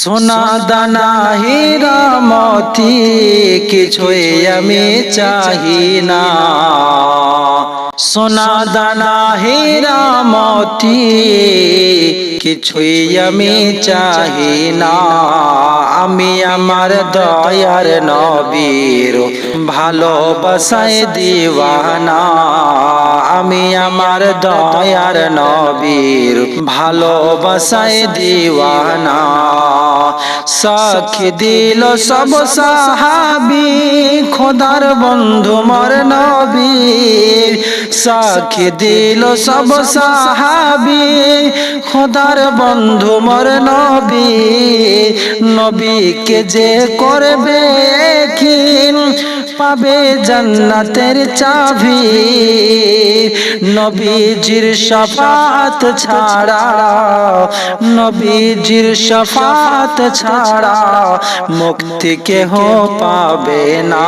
সোনা দানা হীরা মতি কিছুই আমি চাহি না। সোনা দানা হীরা মতি কিছুই আমি চাহি না। আমি আমার দয়ার নবীর ভালোবাসায় দিওয়ানা। আমি আমার দয়ার নবীর ভালোবাসায় দিওয়ানা। সাক্ষী দিল সব সাহাবি, খোদার বন্ধু মর নবীর। সাক্ষী দিল সব সাহাবি খোদার বন্ধু মর নবী নবীকে যে করবে খিন পাবে জান্নাতের চাবি। নবীজির শফাত ছাড়া, নবীজির শফাত ছাড়া মুক্তি কেহ পাবে না।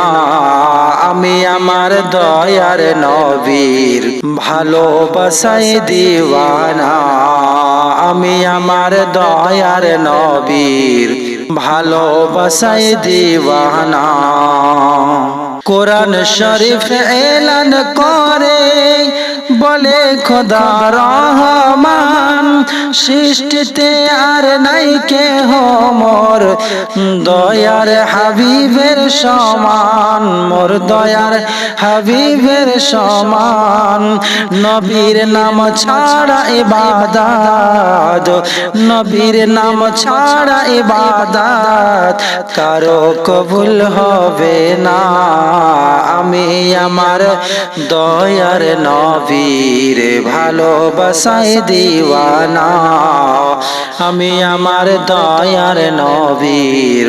আমি আমার দয়ার নবীর ভালোবাসায় দিওয়ানা। আমি আমার দয়ার নবীর ভালোবাসায় দিওয়ানা। কোরআন শরীফ এলান করে। বলে খোদা রহমান, সৃষ্টিতে আর নাই কে মোর। দয়ার হাবিবের সমান, মোর দয়ার হাবিবের সমান। নবীর নাম ছাড়া ইবাদত, নবীর নাম ছাড়া ইবাদত, কারও কবুল হবে না। আমার দয়ার নবীর ভালোবাসায় দিওয়ানা। আমি আমার দয়ার নবীর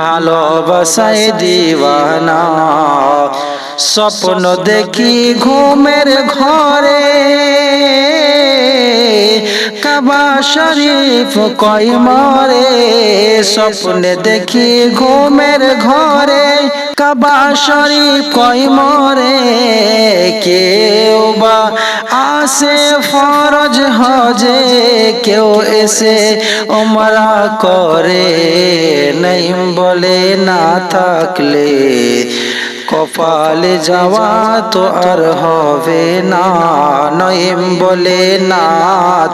ভালোবাসায় দিওয়ানা। স্বপ্ন দেখি ঘুমের ঘরে কাবা শরীফ কই মরে। স্বপ্নে দেখি ঘুমের ঘরে কাবা শরীফ কই মরে, কেউ বা আসে ফরজ হজে, কেউ এসে ওমরা করে। নাই বলে, না থাকলে কপালে যাওয়া তো আর হবে না। নইম বলে, না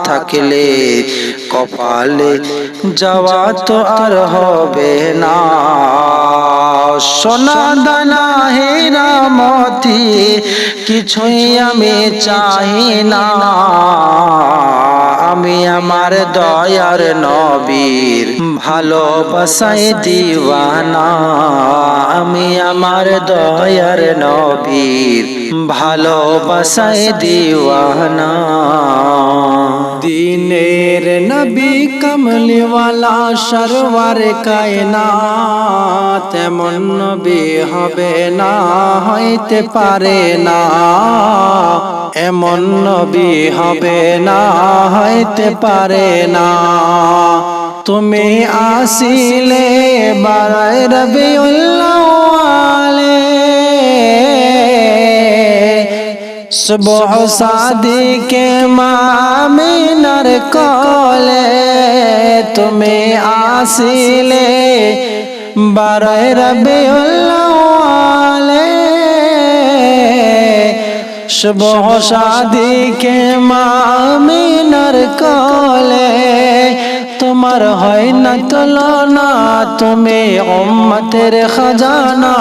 থাকলে কপালে যাওয়া তো আর হবে না। সোনা দানা হেরা মতি কিছুই আমি চাই না। আমি আমার দয়ার নবীর ভালোবাসায় দিওয়ানা। আমি আমার দয়ার নবীর ভালোবাসায় দিওয়ানা। দিনের নবী কমলিওয়ালা সরওয়ার কায়না তেমন নবী হবে না হইতে পারে না এমন নবী হবে না হইতে পারে না তুমি আসিলে বারায় রবিউল্লাহ সুবহ সাদিকে মামিনার কলে তুমি আসিলে বারয় রবিউল্লাহ সুবহ সাদিকে মামিনার কলে তোমার হয় না তুলনা, তুমি উম্মতের খাজানা।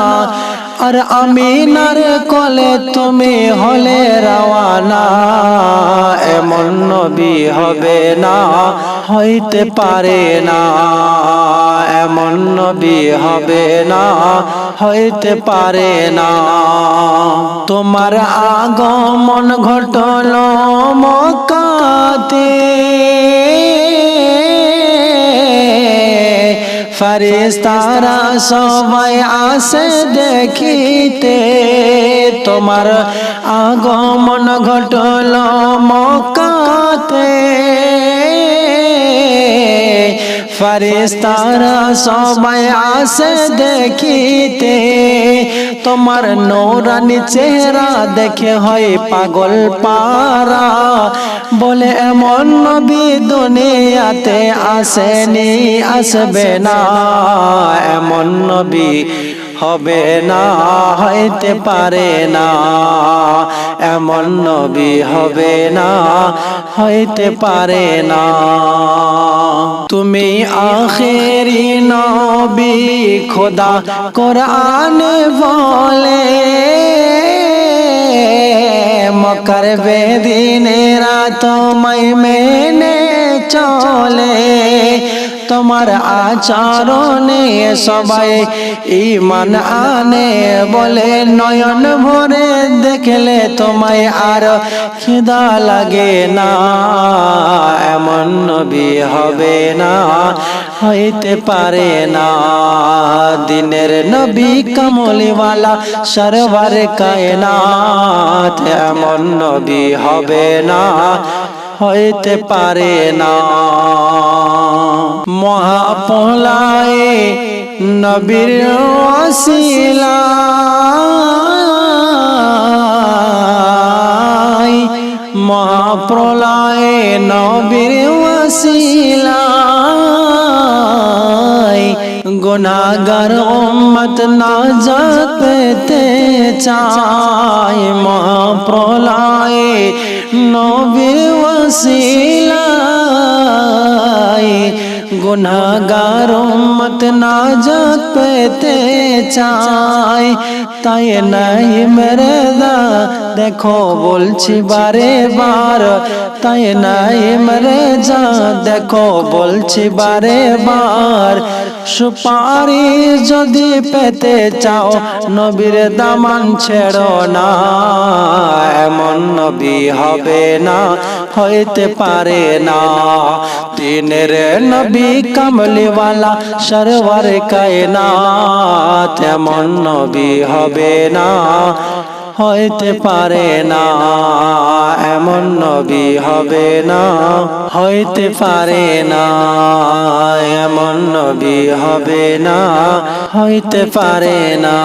আর আমিনার কলে তুমি হলে রওয়ানা। এমন নবী হবে না হইতে পারে না। এমন নবী হবে না হইতে পারে না। তোমার আগমন ঘটল মকাতে ফরিস্তারা সবাই আসে দেখিতে। তোমার আগমন ঘটল মকাতে ফরিস্তারা সবাই আসে দেখিতে। তোমার নৌরানি চেহারা দেখে হয় পাগল পারা বলে, এমন নবী দুনিয়াতে আসেনি, আসবে না। এমন নবী হবে না, হইতে পারে না। এমন নবী হবে না, হইতে পারে না। তুমি আখেরি নবী, খোদা কোরআন বলে। মকর বেদিনেরা তোমায় মেনে চলে। তোমার আচরণে সবাই ইমান আনে বলে নয়ন ভরে দেখলে তোমায় আর খিদা লাগে না। এমন নবী হবে না, হইতে পারে না। দিনের নবী কমলিওয়ালা, সরবার কায়নাত। এমন নবী হবে না, হইতে পারে না। মহাপলায় নবীর ওসিলায় মহাপ্রলয়ে নবীর ওসিলায় গুনাগার উম্মত নাজাত পেতে চায়। মহাপ্রলয়ে নবীর ওসিলায় গুনাগার উম্মত নাজাত পেতে চায়। তাই নাই মরদা দেখো বলছি বারে বার। তাই নাই মরে যা দেখো বলছি বারে বার। সুপারি যদি পেতে চাও, নবীর দামান ছেড়ো না। এমন নবী হবে না। হইতে পারে না। দিনের নবী কমলিওয়ালা সরওয়ার কায়নাত, এমন নবী হবে না। হইতে পারে না, এমন নবী হবে না। হইতে পারে না, এমন নবী হবে না। হইতে পারে না।